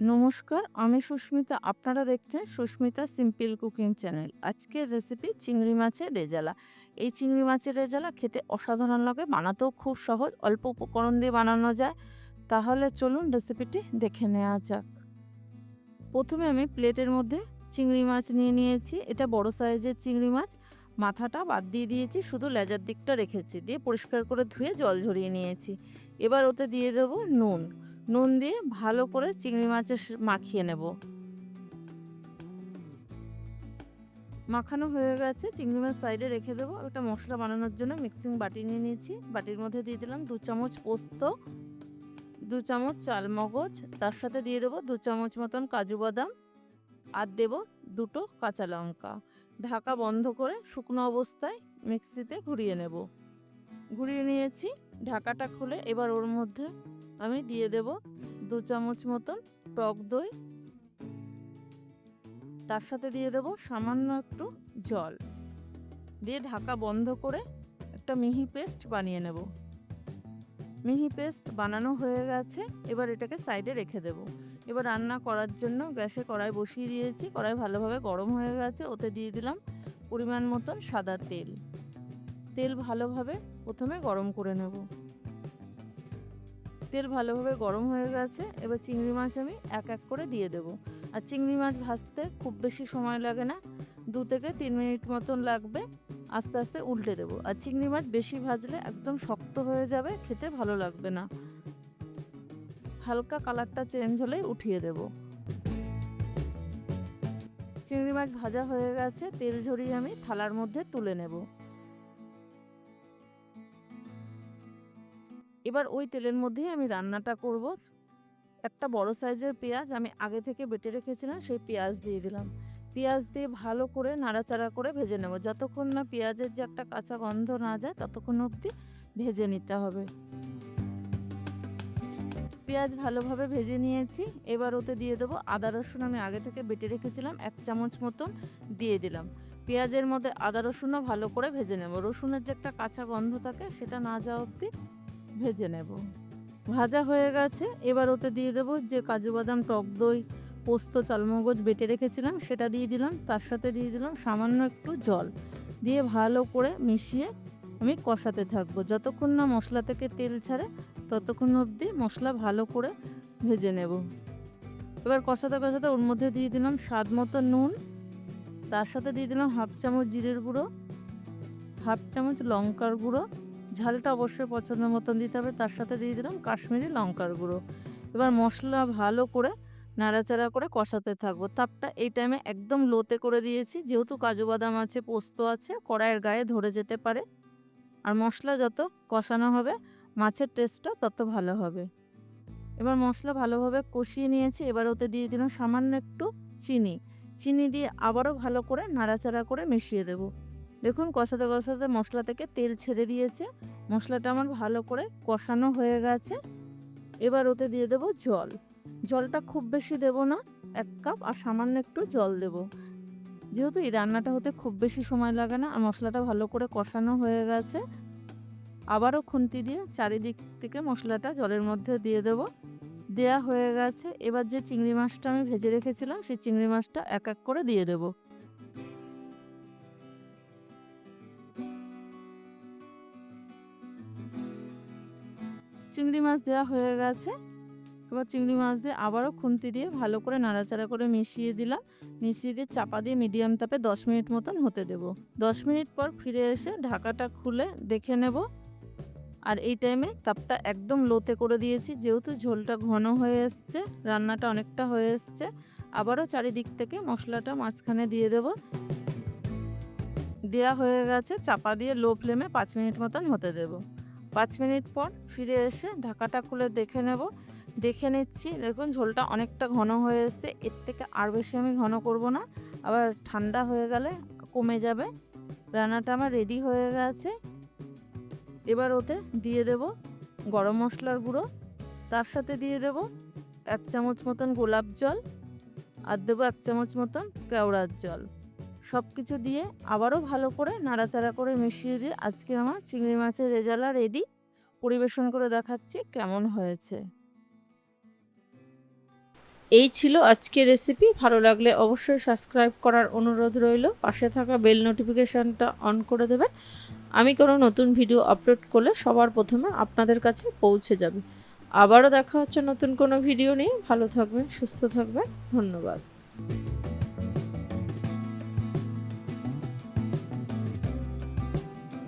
নমস্কার, আমি সুস্মিতা। আপনারা দেখছেন সুস্মিতা সিম্পল কুকিং চ্যানেল। আজকের রেসিপি চিংড়ি মাছের রেজালা। এই চিংড়ি মাছের রেজালা খেতে অসাধারণ লাগে, বানাতেও খুব সহজ, অল্প উপকরণ দিয়ে বানানো যায়। তাহলে চলুন রেসিপিটি দেখে নেওয়া যাক। প্রথমে আমি প্লেটের মধ্যে চিংড়ি মাছ নিয়ে নিয়েছি। এটা বড় সাইজের চিংড়ি মাছ। মাথাটা বাদ দিয়ে দিয়েছি, শুধু লেজার দিকটা রেখেছি। দিয়ে পরিষ্কার করে ধুয়ে জল ঝরিয়ে নিয়েছি। এবার ওতে দিয়ে দেবো নুন। নুন দিয়ে ভালো করে চিংড়ি মাছের মাখিয়ে নেব। মাখানো হয়ে গেছে, চিংড়ি মাছ সাইডে রেখে দেবো। ওটা মশলা বানানোর জন্য মিক্সিং বাটি নিয়ে নিয়েছি। বাটির মধ্যে দিয়ে দিলাম দু চামচ পোস্ত, দু চামচ চালমগজ, তার সাথে দিয়ে দেবো দু চামচ মতন কাজু বাদাম আর দেব দুটো কাঁচা লঙ্কা। ঢাকা বন্ধ করে শুকনো অবস্থায় মিক্সিতে ঘুরিয়ে নেব। ঘুরিয়ে নিয়েছি, ঢাকাটা খুলে এবার ওর মধ্যে আমি দিয়ে দেব দু চামচ মতন টক দই। তার সাথে দিয়ে দেব সামান্য একটু জল। দিয়ে ঢাকা বন্ধ করে একটা মিহি পেস্ট বানিয়ে নেব। মিহি পেস্ট বানানো হয়ে গেছে, এবার এটাকে সাইডে রেখে দেব। এবার রান্না করার জন্য গ্যাসে কড়াই বসিয়ে দিয়েছি, কড়াই ভালোভাবে গরম হয়ে গেছে, ওতে দিয়ে দিলাম পরিমাণ মতন সাদা তেল। তেল ভালোভাবে প্রথমে গরম করে নেব। তেল ভালোভাবে গরম হয়ে গেছে, এবার চিংড়ি মাছ আমি এক এক করে দিয়ে দেবো। আর চিংড়ি মাছ ভাজতে খুব বেশি সময় লাগে না, দু থেকে তিন মিনিট মতন লাগবে, আস্তে আস্তে উল্টে দেবো। আর চিংড়ি মাছ বেশি ভাজলে একদম শক্ত হয়ে যাবে, খেতে ভালো লাগবে না। হালকা কালারটা চেঞ্জ হলেই উঠিয়ে দেব। চিংড়ি মাছ ভাজা হয়ে গেছে, তেল ঝরিয়ে আমি থালার মধ্যে তুলে নেব। এবার ওই তেলের মধ্যেই আমি রান্নাটা করব। একটা বড় সাইজের পেঁয়াজ আমি আগে থেকে বেটে রেখেছিলাম, সেই পেঁয়াজ দিয়ে দিলাম। পেঁয়াজ দিয়ে ভালো করে নাড়াচাড়া করে ভেজে নেব। যতক্ষণ না পেঁয়াজের যে একটা কাঁচা গন্ধ না যায়, ততক্ষণ অবধি ভেজে নিতে হবে। পেঁয়াজ ভালোভাবে ভেজে নিয়েছি। এবার ওতে দিয়ে দেবো আদা রসুন আমি আগে থেকে বেটে রেখেছিলাম, এক চামচ মতন দিয়ে দিলাম। পেঁয়াজের মধ্যে আদা রসুনও ভালো করে ভেজে নেব। রসুনের যে একটা কাঁচা গন্ধ থাকে, সেটা না যাওয়া অবধি ভেজে নেব। ভাজা হয়ে গেছে, এবার ওতে দিয়ে দেবো যে কাজু বাদাম, টক দই, পোস্ত, চালমগজ বেটে রেখেছিলাম, সেটা দিয়ে দিলাম, তার সাথে দিয়ে দিলাম সামান্য একটু জল। দিয়ে ভালো করে মিশিয়ে আমি কষাতে থাকব। যতক্ষণ না মশলা থেকে তেল ছাড়ে, ততক্ষণ অবধি মশলা ভালো করে ভেজে নেব। এবার কষাতে কষাতে ওর মধ্যে দিয়ে দিলাম স্বাদ মতো নুন, তার সাথে দিয়ে দিলাম হাফ চামচ জিরের গুঁড়ো, হাফ চামচ লঙ্কার গুঁড়ো ঝালটা অবশ্যই পছন্দ মতন দিতে হবে। তার সাথে দিয়ে দিলাম কাশ্মীরি লঙ্কার গুঁড়ো। এবার মশলা ভালো করে নাড়াচাড়া করে কষাতে থাকব। তাপটা এই টাইমে একদম লোতে করে দিয়েছি। যেহেতু কাজু বাদাম আছে, পোস্ত আছে, কড়াইয়ের গায়ে ধরে যেতে পারে। আর মশলা যত কষানো হবে, মাছের টেস্টটা তত ভালো হবে। এবার মশলা ভালোভাবে কষিয়ে নিয়েছি। এবার ওতে দিয়ে দিলাম সামান্য একটু চিনি। চিনি দিয়ে আবারও ভালো করে নাড়াচাড়া করে মিশিয়ে দেবো। দেখুন কষাতে কষাতে মশলা থেকে তেল ছেড়ে দিয়েছে। মশলাটা আমার ভালো করে কষানো হয়ে গেছে। এবার ওতে দিয়ে দেব জল। জলটা খুব বেশি দেব না, এক কাপ, আর সামান্য একটু জল দেব। যেহেতু এই রান্নাটা হতে খুব বেশি সময় লাগে না, আর মশলাটা ভালো করে কষানো হয়ে গেছে। আবারও খুন্তি দিয়ে চারিদিক থেকে মশলাটা জলের মধ্যে দিয়ে দেব। দেয়া হয়ে গেছে। এবার যে চিংড়ি মাছটা আমি ভেজে রেখেছিলাম, সেই চিংড়ি মাছটা এক এক করে দিয়ে দেবো। চিংড়ি মাছ দেওয়া হয়ে গেছে। এবার চিংড়ি মাছ দিয়ে আবারও খুন্তি দিয়ে ভালো করে নাড়াচাড়া করে মিশিয়ে দিলাম। মিশিয়ে দিয়ে চাপা দিয়ে মিডিয়াম তাপে দশ মিনিট মতন হতে দেব। দশ মিনিট পর ফিরে এসে ঢাকাটা খুলে দেখে নেব। আর এই টাইমে তাপটা একদম লোতে করে দিয়েছি। যেহেতু ঝোলটা ঘন হয়ে এসছে, রান্নাটা অনেকটা হয়ে এসছে, আবারও চারিদিক থেকে মশলাটা মাঝখানে দিয়ে দেব। দেওয়া হয়ে গেছে, চাপা দিয়ে লো ফ্লেমে পাঁচ মিনিট মতন হতে দেবো। পাঁচ মিনিট পর ফিরে এসে ঢাকাটা খুলে দেখে নেব। দেখে নিচ্ছি, দেখুন ঝোলটা অনেকটা ঘন হয়ে এসছে, এর থেকে আর বেশি আমি ঘন করব না। আবার ঠান্ডা হয়ে গেলে কমে যাবে। রান্নাটা আমার রেডি হয়ে গেছে। এবার ওতে দিয়ে দেব গরম মশলার গুঁড়ো। তার সাথে দিয়ে দেব এক চামচ মতন গোলাপ জল। আর দেবো এক চামচ মতন কেওড়ার জল। সব কিছু দিয়ে আবারও ভালো করে নাড়াচাড়া করে মিশিয়ে দিয়ে আজকে আমার চিংড়ি মাছের রেজালা রেডি পরিবেশন করে দেখাচ্ছি কেমন হয়েছে। এই ছিল আজকের রেসিপি ভালো লাগলে অবশ্যই সাবস্ক্রাইব করার অনুরোধ রইল। পাশে থাকা বেল নোটিফিকেশানটা অন করে দেবেন। আমি কোনো নতুন ভিডিও আপলোড করলে সবার প্রথমে আপনাদের কাছে পৌঁছে যাবে। আবারও দেখা হচ্ছে নতুন কোনো ভিডিও নিয়ে। ভালো থাকবেন, সুস্থ থাকবেন। ধন্যবাদ।